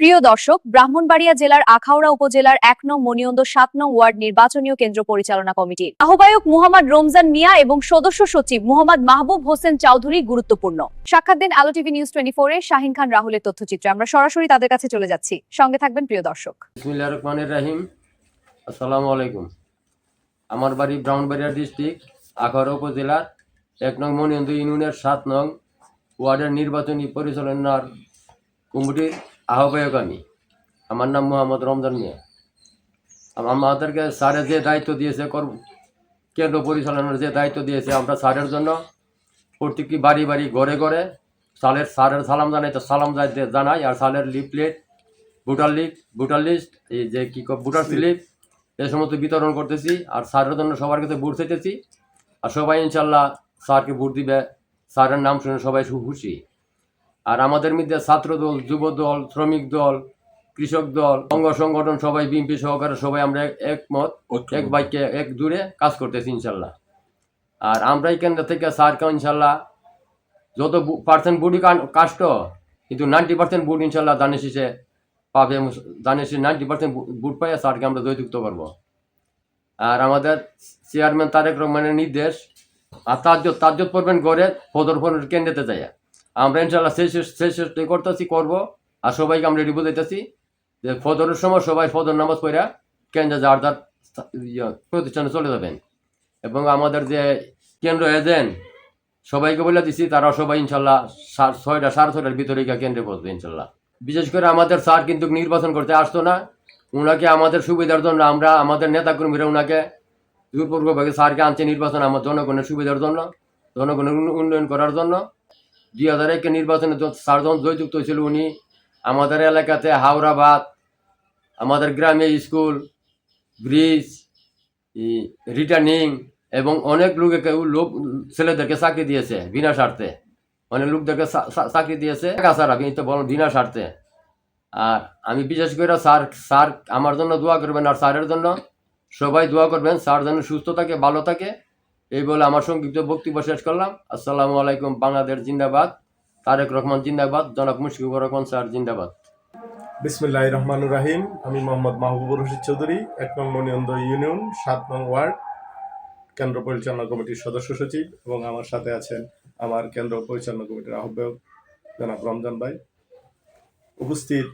প্রিয় দর্শক, ব্রাহ্মণবাড়িয়া জেলার আখাউড়া উপজেলার এক নং মনিয়ন্দ সাত নং ওয়ার্ড নির্বাচনীয় কেন্দ্র পরিচালনা কমিটির আহ্বায়ক মোহাম্মদ রমজান মিয়া এবং সদস্য সচিব মোহাম্মদ মাহবুব হোসেন চৌধুরী গুরুত্বপূর্ণ। সাক্ষাৎ দেন Alo TV news twenty four এ শাহিন খান রাহুলের তথ্যচিত্রে। আমরা সরাসরি তাদের কাছে চলে যাচ্ছি। সঙ্গে থাকবেন প্রিয় দর্শক। রাহিম। আলাইকুম। আমার বাড়ি ব্রাউনবাড়িয়া ডিস্ট্রিক্ট, আখাউড়া উপজেলার এক নং মনিয়ন্দ ইউনিয়নের সাত নং ওয়ার্ডের নির্বাচনী পরিচালনার কমিটির আহ্বায়ক আমি। আমার নাম মোহাম্মদ রমজান মিয়া। আম- আমাদেরকে স্যারের যে দায়িত্ব দিয়েছে কর কেন্দ্র পরিচালনার যে দায়িত্ব দিয়েছে আমরা স্যারের জন্য প্রত্যেকটি বাড়ি বাড়ি ঘরে ঘরে সালের স্যারের সালাম জানাই তো সালাম জানাই আর সালের leaflet voter list voter list এই যে কী ভোটার স্লিপ এ সমস্ত বিতরণ করতেছি আর স্যারের জন্য সবার কাছে ভোট চাইতেছি আর সবাই ইনশাল্লাহ স্যারকে ভোট দিবে স্যারের নাম শুনে সবাই খুব খুশি। আর আমাদের মধ্যে ছাত্র দল যুব দল শ্রমিক দল কৃষক দল অঙ্গ সংগঠন সবাই বিএনপি সহকারে সবাই আমরা একমত এক বাইকে এক দূরে কাজ করতেছি ইনশাল্লাহ। আর আমরা এই কেন্দ্র থেকে স্যারকে ইনশাল্লাহ যত পার্সেন্ট বুডি কাষ্ট কিন্তু নাইনটি পার্সেন্ট বুট ইনশাল্লাহ দানে শেষে পাবে দানে শেষে নাইনটি পার্সেন্ট বুট পাই স্যারকে আমরা জয়যুক্ত করব। আর আমাদের চেয়ারম্যান তারেক রহমানের নির্দেশ আর তাজ্জত তাজ্জত পড়বেন গড়ে প্রদর্শনের কেন্দ্রেতে যায় আমরা ইনশাল্লাহ শেষ- চেষ্টাই করতেছি করব। আর সবাইকে আমরা রেডি বুঝাইতেছি যে ফদরের সময় সবাই ফদর নামাজ পড়া কেন্দ্রে যার যার ইয়ে, প্রতিষ্ঠানে চলে যাবেন। এবং আমাদের যে কেন্দ্র এজেন্ট সবাইকে বলে দিছি তারা সবাই ইনশাল্লাহ ছয়টা সাড়ে ছয়টার ভিতরে গিয়ে কেন্দ্রে বসবে ইনশাল্লাহ বিশেষ করে আমাদের স্যার কিন্তু নির্বাচন করতে আসতো না। ওনাকে আমাদের সুবিধার জন্য আমরা আমাদের নেতাকর্মীরা ওনাকে জোরপূর্বকভাবে স্যারকে আনছে নির্বাচন আমার জনগণের সুবিধার জন্য জনগণের উন্নয়ন করার জন্য। দুই হাজার একে নির্বাচনে স্যার জয়যুক্ত হয়েছিল উনি, আমাদের এলাকাতে হাওড়াবাদ, আমাদের গ্রামে স্কুল, ব্রিজ রিটার্নিং এবং অনেক লোকে লোক, ছেলেদেরকে চাকরি দিয়েছে বিনা স্বার্থে। অনেক লোকদেরকে চাকরি দিয়েছে। টাকা ছাড়া কিন্তু বল, বিনা স্বার্থে। আর আমি বিশেষ করে স্যার স্যার, আমার জন্য দোয়া করবেন আর স্যারের জন্য। সবাই দোয়া করবেন, স্যার যেন সুস্থ থাকে, ভালো থাকে। এই বলে আমার সংক্ষিপ্ত বক্তব্য শেষ করলাম। আসসালামু আলাইকুম, বাংলাদেশ জিন্দাবাদ। তারেক রহমান জিন্দাবাদ, জনাব মুশফিকুর রহমান স্যার জিন্দাবাদ। বিসমিল্লাহ রহমানুর রাহিম, আমি মোহাম্মদ মাহবুবুর রশিদ চৌধুরী, এক নং মনিয়ন্দ ইউনিয়ন, সাত নং ওয়ার্ড, কেন্দ্র পরিচালনা কমিটির সদস্য সচিব এবং আমার সাথে আছেন আমার কেন্দ্র পরিচালনা কমিটির আহ্বায়ক জনাব রমজান ভাই। উপস্থিত।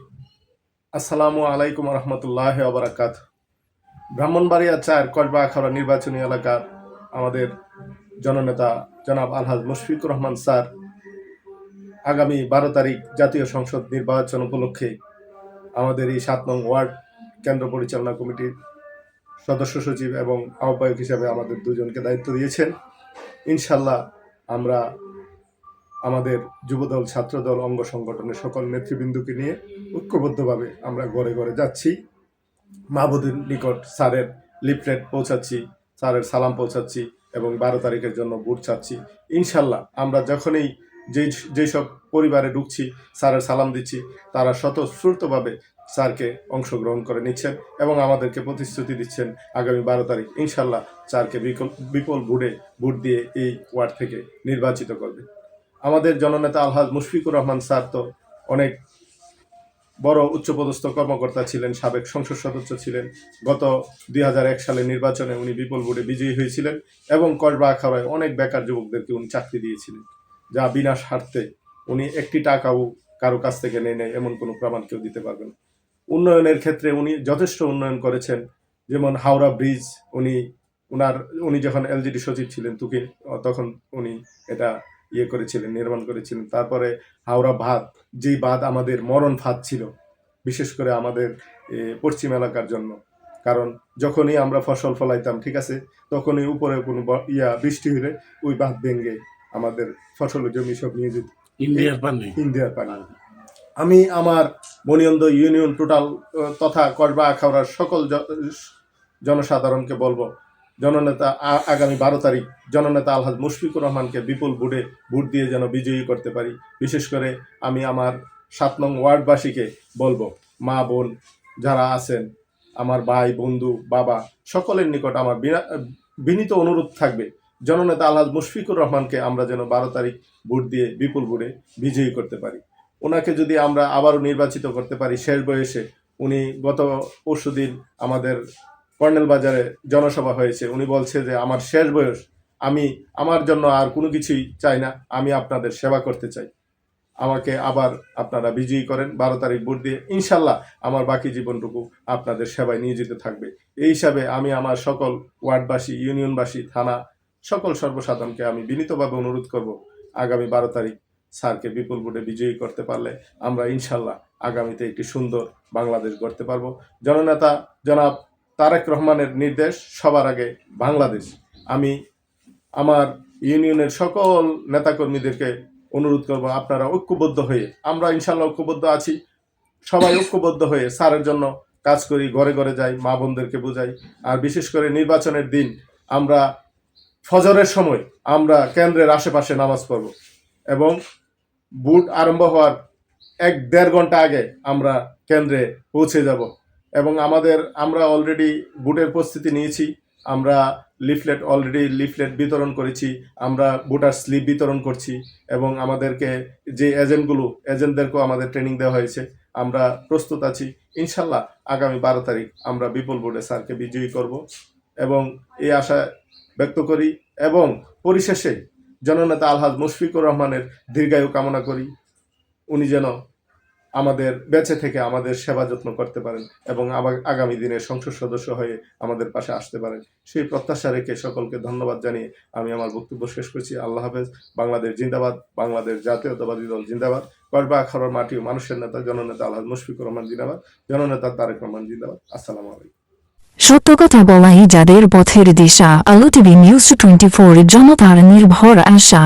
আসসালামু আলাইকুম রহমতুল্লাহ আবরাকাত ব্রাহ্মণবাড়িয়া চার কসবা আখাড়া নির্বাচনী এলাকার আমাদের জননেতা জনাব আলহাজ মুশফিকুর রহমান স্যার আগামী বারো তারিখ জাতীয় সংসদ নির্বাচন উপলক্ষে আমাদের এই সাত নং ওয়ার্ড কেন্দ্র পরিচালনা কমিটির সদস্য সচিব এবং আহ্বায়ক হিসাবে আমাদের দুজনকে দায়িত্ব দিয়েছেন। ইনশাল্লাহ আমরা আমাদের যুবদল, ছাত্রদল, অঙ্গ সংগঠনের সকল নেতৃবৃন্দকে নিয়ে ঐক্যবদ্ধভাবে আমরা ঘরে ঘরে যাচ্ছি। মাহবুদের নিকট স্যারের লিফলেট পৌঁছাচ্ছি। স্যারের সালাম পৌঁছাচ্ছি এবং বারো তারিখের জন্য বুট চাচ্ছি। ইনশাল্লাহ আমরা যখনই যেই যেসব পরিবারে ঢুকছি, স্যারের সালাম দিচ্ছি, তারা স্বতঃস্ফূর্তভাবে স্যারকে অংশগ্রহণ করে নিচ্ছেন এবং আমাদেরকে প্রতিশ্রুতি দিচ্ছেন আগামী বারো তারিখ। ইনশাল্লাহ স্যারকে বিকল, বিপুল ভোটে ভোট দিয়ে এই ওয়ার্ড থেকে নির্বাচিত করবে। আমাদের জননেতা আলহাজ মুশফিকুর রহমান স্যার তো অনেক বড় উচ্চপদস্থ কর্মকর্তা ছিলেন, সাবেক সংসদ সদস্য ছিলেন। গত দুই হাজার এক সালে নির্বাচনে উনি বিপুল ভোটে বিজয়ী হয়েছিলেন এবং কসবা আখাড়ায় অনেক বেকার যুবকদেরকে উনি চাকরি দিয়েছিলেন, যা বিনা স্বার্থে উনি একটি টাকাও কারও কাছ থেকে নেই নেই, এমন কোনো প্রমাণ কেউ দিতে পারবে না। উন্নয়নের ক্ষেত্রে উনি যথেষ্ট উন্নয়ন করেছেন, যেমন হাওড়া ব্রিজ, উনি উনার, উনি যখন এলজিডি সচিব ছিলেন তুকি তখন উনি এটা ইয়ে করেছিলেন নির্মাণ করেছিলেন। তারপরে হাওড়া ভাত যেই বাঁধ আমাদের মরণ ফাঁদ ছিল বিশেষ করে আমাদের পশ্চিম এলাকার জন্য। কারণ যখনই আমরা ফসল ফলাইতাম ঠিক আছে তখনই উপরে কোনো ইয়া বৃষ্টি হলে ওই বাঁধ ভেঙে আমাদের ফসল জমি সব নিয়ে যেত। ইন্ডিয়ার পানি। ইন্ডিয়ার পানি। আমি আমার বনিয়ন্দ ইউনিয়ন টোটাল তথা কসবা আখাউড়ার সকল জনসাধারণকে বলব জননেতা আগামী বারো তারিখ জননেতা আলহাজ মুশফিকুর রহমানকে বিপুল ভোটে ভোট দিয়ে যেন বিজয়ী করতে পারি। বিশেষ করে আমি আমার সাত নং ওয়ার্ডবাসীকে বলব, মা, বোন যারা আছেন, আমার ভাই, বন্ধু, বাবা, সকলের নিকট আমার বিনা- বিনীত অনুরোধ থাকবে, জননেতা আলহাজ মুশফিকুর রহমানকে আমরা যেন বারো তারিখ ভোট দিয়ে বিপুল ভোটে বিজয়ী করতে পারি। ওনাকে যদি আমরা আবারও নির্বাচিত করতে পারি শেষ বয়সে, উনি গত পরশুদিন আমাদের কর্নেল বাজারে জনসভা হয়েছে, উনি বলছে যে, আমার শেষ বয়স, আমি, আমার জন্য আর কোনো কিছুই চাই না, আমি আপনাদের সেবা করতে চাই। আমাকে আবার আপনারা বিজয়ী করেন, বারো তারিখ ভোট দিয়ে। ইনশাল্লাহ আমার বাকি জীবনটুকু আপনাদের সেবায় নিয়োজিত থাকবে। এই হিসাবে আমি আমার সকল ওয়ার্ডবাসী, ইউনিয়নবাসী, থানা, সকল সর্বসাধারণকে আমি বিনীতভাবে অনুরোধ করব, আগামী বারো তারিখ স্যারকে বিপুল ভোটে বিজয়ী করতে পারলে আমরা ইনশাল্লাহ আগামীতে একটি সুন্দর বাংলাদেশ গড়তে পারব। জননেতা, জনাব তারেক রহমানের নির্দেশ সবার আগে বাংলাদেশ। আমি আমার ইউনিয়নের সকল নেতাকর্মীদেরকে অনুরোধ করব, আপনারা ঐক্যবদ্ধ হয়ে, আমরা ইনশাল্লাহ ঐক্যবদ্ধ আছি। সবাই ঐক্যবদ্ধ হয়ে স্যারের জন্য কাজ করি, ঘরে ঘরে যাই, মা বোনদেরকে বোঝাই। আর বিশেষ করে নির্বাচনের দিন, আমরা ফজরের সময় আমরা কেন্দ্রের আশেপাশে নামাজ পড়ব এবং বুট আরম্ভ হওয়ার এক দেড় ঘণ্টা আগে আমরা কেন্দ্রে পৌঁছে যাব। এবং আমাদের, আমরা অলরেডি বুটের প্রস্তুতি নিয়েছি। আমরা লিফলেট অলরেডি লিফলেট বিতরণ করেছি। আমরা ভোটার স্লিপ বিতরণ করছি এবং আমাদেরকে যে এজেন্টগুলো, এজেন্টদেরকেও আমাদের ট্রেনিং দেওয়া হয়েছে। আমরা প্রস্তুত আছি। ইনশাল্লাহ আগামী বারো তারিখ আমরা বিপুল বোর্ডে স্যারকে বিজয়ী করব এবং এই আশা ব্যক্ত করি এবং পরিশেষে জননেতা আলহাজ মুশফিকুর রহমানের দীর্ঘায়ু কামনা করি। উনি যেন আমাদের বেঁচে থেকে আমাদের সেবা যত্ন করতে পারেন এবং আগামী দিনে সংসদ সদস্য হয়ে আমাদের পাশে আসতে পারেন। সেই প্রত্যাশা রেখে সকলকে ধন্যবাদ জানিয়ে আমি আমার বক্তব্য শেষ করছি। আল্লাহ হাফেজ। বাংলাদেশ জিন্দাবাদ। বাংলাদেশ জাতীয়তাবাদী দল জিন্দাবাদ। কসবা আখাড়ার মাটি মানুষের নেতা, জননেতা আল্লাহ মুশফিকুর রহমান জিন্দাবাদ। জননেতা তারেক রহমান জিন্দাবাদ। আসসালামু আলাইকুম। সত্য কথা বলাই যাদের পথের দিশা, আলো টিভি নিউজ টোয়েন্টি ফোর জনতার নির্ভর আশা।